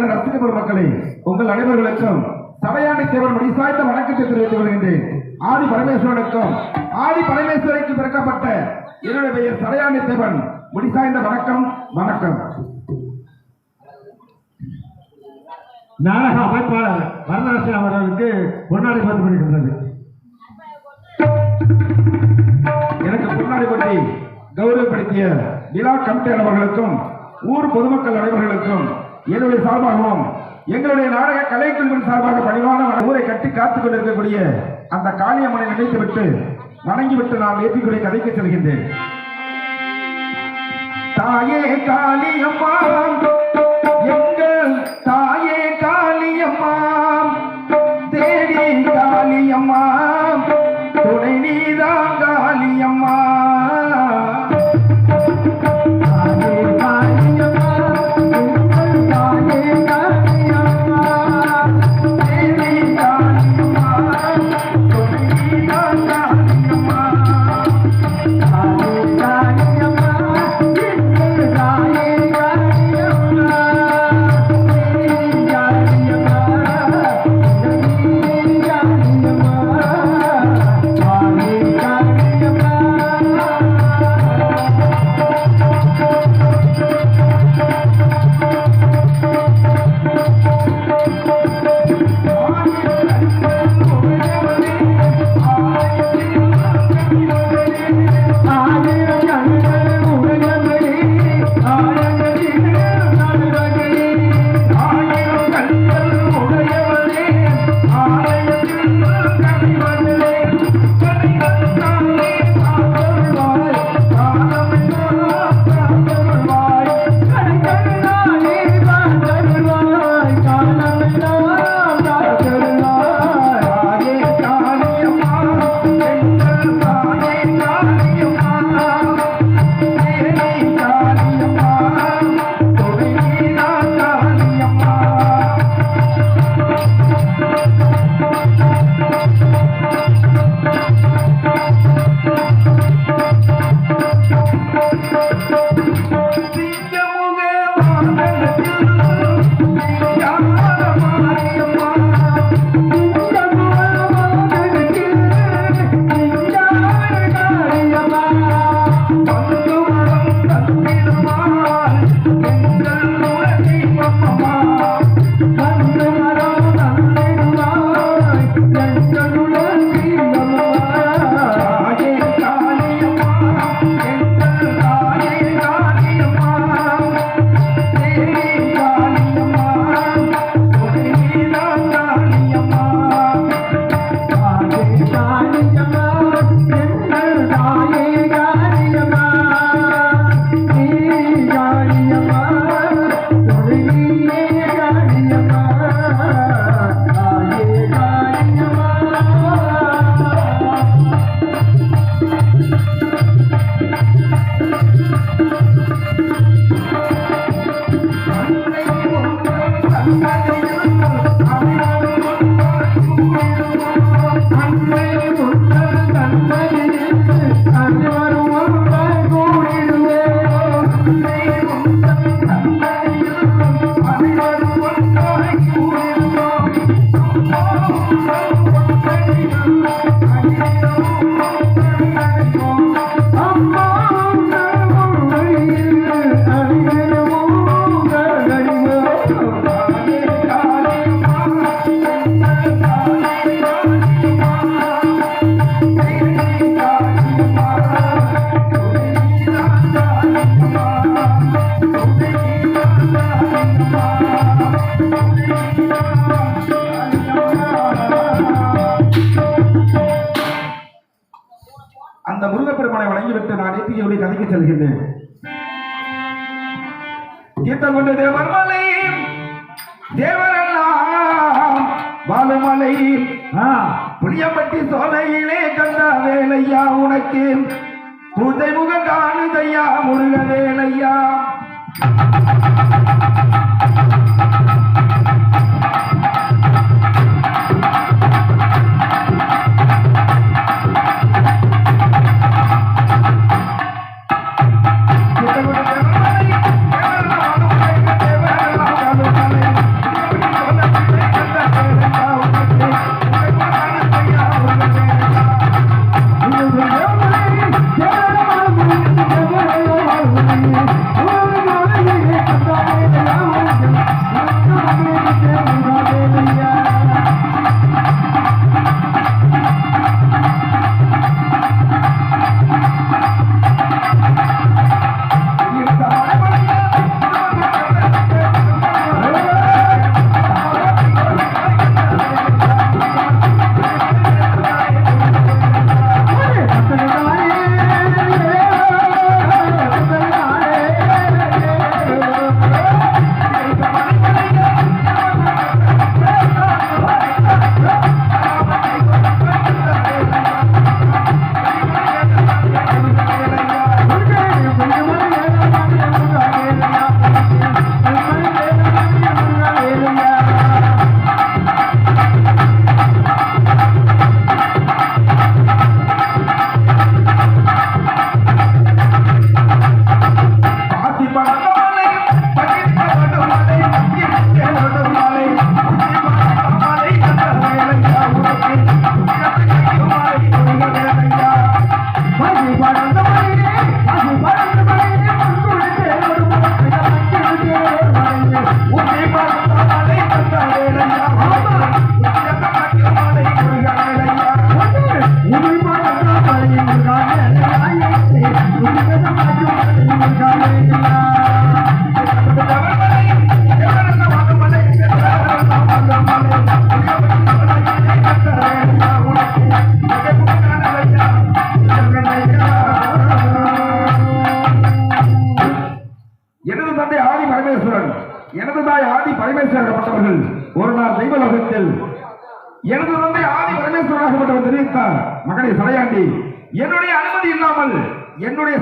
கலை ரசிக பெருமக்களே உங்கள் அனைவர்களுக்கும் சடையாண்டி தேவன் முடிசாய்ந்த வணக்கத்தை தெரிவித்துக் கொள்கின்றேன். ஆதி பரமேஸ்வரனுக்கும் ஆதி பரமேஸ்வரிக்கு பிறக்கப்பட்ட என்னுடைய பெயர் சடையாண்டி தேவன் முடிசாய்ந்த வணக்கம் வணக்கம். நாடக அமைப்பாளர் வரதராசன் அவர்களுக்கு பொன்னாடை பார்த்து கொண்டிருக்கின்றது எனக்கு முன்னாடி பற்றி கௌரவப்படுத்திய விழா கமிட்டியாளர் அவர்களுக்கும் ஊர் பொதுமக்கள் அனைவர்களுக்கும் என்னுடைய சார்பாகவும் எங்களுடைய நாடக கலைக்குழுவின் சார்பாக பணிவான ஊரை கட்டி காத்துக் கொண்டிருக்கக்கூடிய அந்த காளியம்மனை நினைத்துவிட்டு வணங்கிவிட்டு நான் ஏற்றிக்கூடிய கதைக்கு செல்கின்றேன். தாயே காளியம்மா நேற்றுடைய செல்கின்றேன். தீர்த்தம் கொண்ட தேவர்மலை தேவரெல்லாம் பாலுமலை ஆ புளியப்பட்டி சோலையிலே கந்த வேலையா உனக்கு? பூஜை முக காணுதையா முருக வேலையா? பாசி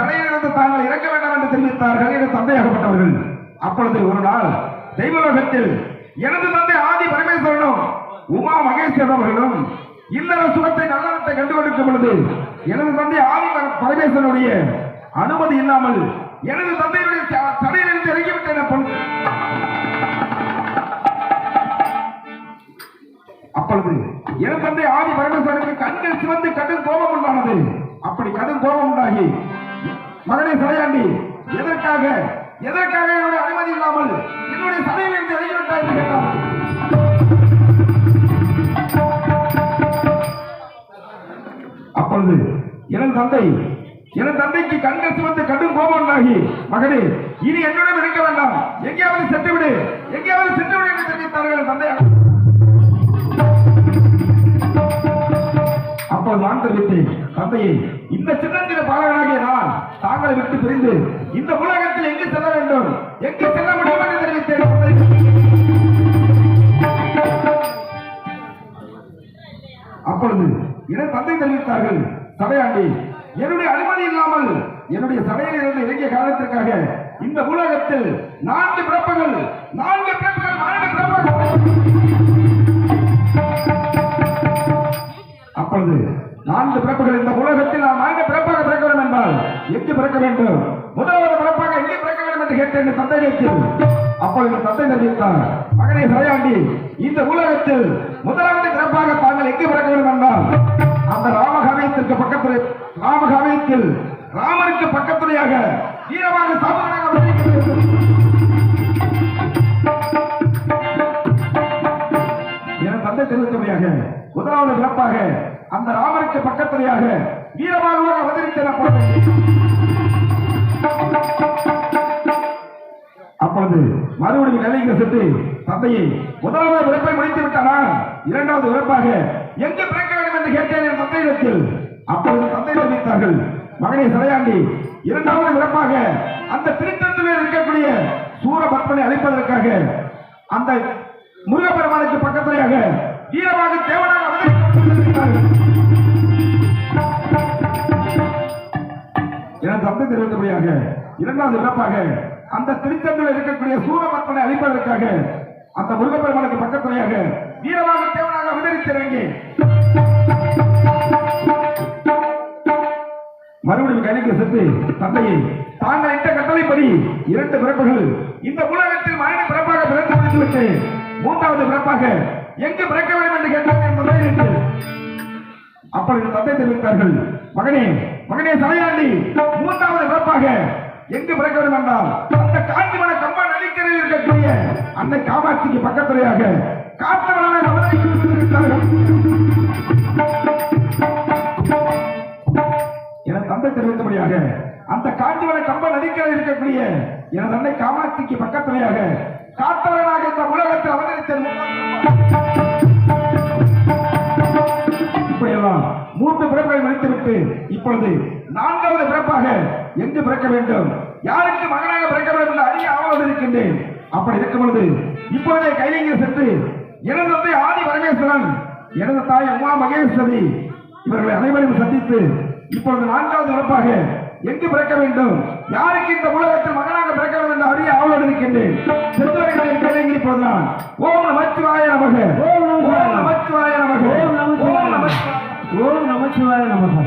சிறையிலிருந்து தாங்கள் இறக்க வேண்டாம் என்று தெரிவித்தார்கள் எனது தந்தையாகப்பட்டவர்கள். அப்பொழுது ஒரு நாள் தெய்வலோகத்தில் எனது தந்தை ஆதி பரமேஸ்வரனும் உமா மகேஸ்வரன் அவர்களும் இல்லற சுகத்தை நல்லறத்தை கண்டு கொடுக்கும் பொழுது எனது தந்தை ஆதி பரமேஸ்வரனுடைய அனுமதி இல்லாமல் எனது தந்தையுடைய தடையிலிருந்து இறங்கிவிட்டேன் அப்பொழுது. அப்பொழுது என் தந்தை ஆதி பரமேஸ்வரனுக்கு கண்கள் சிவந்து கடும் கோபம் உண்டானது. அப்படி கடும் கோபம் உண்டாகி மகனை தலையாண்டி எதற்காக? எதற்காக என்னுடைய அனுமதி இல்லாமல் என்னுடைய சடையிலிருந்து இறங்கிவிட்டாய் என்று கேட்டார் அப்பொழுது எனது தந்தை எனது தந்தைக்கு கண்கள் சிவந்து கடும் கோபம் உண்டாகி மகனே இனி என்னுடன் இருக்க வேண்டாம். எங்கேயாவது சென்றுவிடு எங்கேயாவது சென்றுவிடு என்று தெரிவித்தார்கள் என் அப்போது நான் தெரிவித்தேன் தந்தையை இந்த சின்னத்தின பாலகனாகிய நான் தாங்களை விட்டு பிரிந்து இந்த உலகத்தில் எங்கு செல்ல வேண்டும்? எங்கு செல்ல முடியும் என்று தெரிவித்தேன். அப்பொழுது இன தந்தை தெரிவித்தார்கள் சபையாண்டி என்னுடைய அனுமதி இல்லாமல் என்னுடைய சபையில் இருந்து இறங்கிய காரணத்திற்காக இந்த உலகத்தில் நான்கு பிறப்புகள் நான்கு பிறப்புகள் நான்கு பிறப்புகள். அப்பொழுது நான்கு பிறப்புகள் இந்த உலகத்தில் நாம் நான்கு பிறப்பாக பிறக்க வேண்டும் என்றால் எங்கு பிறக்க வேண்டும்? முதலாவது பிறப்பாக எங்கே பிறக்க வேண்டும் என்று கேட்டேன் தந்தை தந்தையிடத்தில் அப்போ இந்த தந்தை தெரிவித்தார். மகனை சரையாண்டி இந்த உலகத்தில் முதலாவது பிறப்பாக தாங்கள் எங்கு பிறக்க வேண்டும் என்றால் அந்த ராமகாவியத்திற்கு பக்கத்தில் ராமகாவியத்தில் ராமருக்கு பக்கத்துறையாக வீரமாக சாப்பிடுறாங்க இரண்டாவது பிறப்பாக அந்த ராமருக்கு பக்கத்துறையாக வீரமாக அவதரித்த அப்பொழுது மறுபடியும் நிலைக்கு சென்று தந்தையை முதலாவது பிறப்பை முடித்து விட்டானா? இரண்டாவது பிறப்பாக எங்கு பிறக்க வேண்டும் என்று கேட்டேன் என் தந்தையிடத்தில். அப்பொழுது தந்தை தெரிவித்தார்கள். மகனை சிறையாண்டி இரண்டாவது பிறப்பாக அந்த திருத்தத்தில் இருக்கக்கூடிய சூரபத்மனை அழைப்பதற்காக அந்த முருகப்பெருமானுக்கு பக்கத்துறையாக வீரமாக தேவனாக அவதரித்தார்கள் என தந்தை தெரிவித்தபடியாக இரண்டாவது பிறப்பாக அந்த திருச்சந்தில் இருக்கக்கூடிய சூரமற்பனை அழிப்பதற்காக அந்த முருகப்பெருமானுக்கு பக்கத்துறையாக வீரமாக தேவனாக அவதரித்திறங்கி மறுபடியும் கணிக்கு சென்று தந்தையை தாங்கள் இட்ட கட்டளைப்படி இரண்டு பிறப்புகள் இந்த உலகத்தில் மரண பிறப்பாக பிறந்து முடித்துவிட்டு மூன்றாவது பிறப்பாக எங்கு பிறக்க வேண்டும் என்று கேட்டார் என் முதலில் அப்பொழுது தந்தை தெரிவித்தார்கள் மகனே மகனே தலையாண்டி மூன்றாவது பிறப்பாக எங்கு பிறக்க வேண்டும் என்றால் அந்த காஞ்சிமன கம்பா நதிக்கரையில் இருக்கக்கூடிய அந்த காமாட்சிக்கு பக்கத்துறையாக காத்தவனாக அவதரிக்கிறார்கள் என தந்தை தெரிவித்தபடியாக அந்த காஞ்சிவன கம்ப நதிக்கரை இருக்கக்கூடிய எனது அன்னை காமாட்சிக்கு பக்கத்துறையாக காத்தவனாக இந்த உலகத்தில் அவதரித்த இப்படியெல்லாம் மூன்று பிறப்பை முடித்துவிட்டு இப்பொழுது நான்காவது பிறப்பாக எங்கு பிறக்க வேண்டும்? யாருக்கு மகனாக பிறக்க வேண்டும் என்று அறிய ஆவலோடு இருக்கின்றேன். அப்படி இருக்கும் பொழுது இப்பொழுதே கைலிங்கர் சென்று எனது தந்தை ஆதி பரமேஸ்வரன் எனது தாய் உமா மகேஸ்வரி இவர்களை அனைவரையும் சந்தித்து இப்பொழுது நான்காவது பிறப்பாக எங்கு பிறக்க வேண்டும்? யாருக்கு இந்த உலகத்தில் மகனாக பிறக்க வேண்டும் என்று அறிய ஆவலோடு இருக்கின்றேன். செத்துவர்களின் கைலிங்கர் இப்பொழுது நான் ஓம் நமச்சிவாய நமக. ஓம் நமச்சிவாய ஓம் நமச்சிவாய நமக. ஓம் நமச்சிவாய ஓம் நமச்சிவாய ஓம் நமச்சிவாய நமக